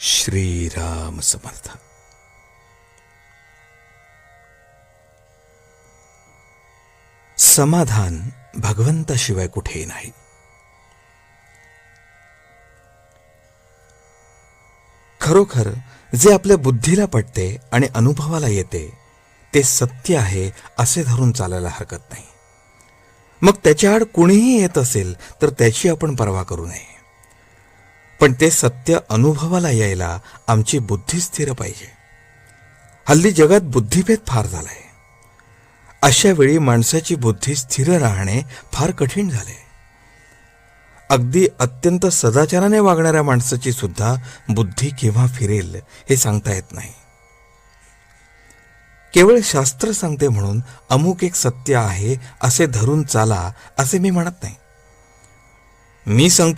श्रीराम समर्थ. समाधान भगवंताशिवाय कुठेही नाही. खरोखर जे आपल्या बुद्धीला पटते आणि अनुभवाला येते ते सत्य आहे असे धरून चालायला हरकत नाही. मग त्याच्या आड कुणीही येत असेल तर त्याची आपण पर्वा करू नये. पण ते सत्य अनुभवाला यायला आमची बुद्धी स्थिर पाहिजे. हल्ली जगात बुद्धिभेद फार झालाय. अशा वेळी माणसाची बुद्धी स्थिर राहणे फार कठीण झाले. अगदी अत्यंत सदाचाराने वागणाऱ्या माणसाची सुद्धा बुद्धी केव्हा फिरेल हे सांगता येत नाही. केवळ शास्त्र सांगते म्हणून अमुक एक सत्य आहे असे धरून चाला असे मी म्हणत नाही. मी सांगतो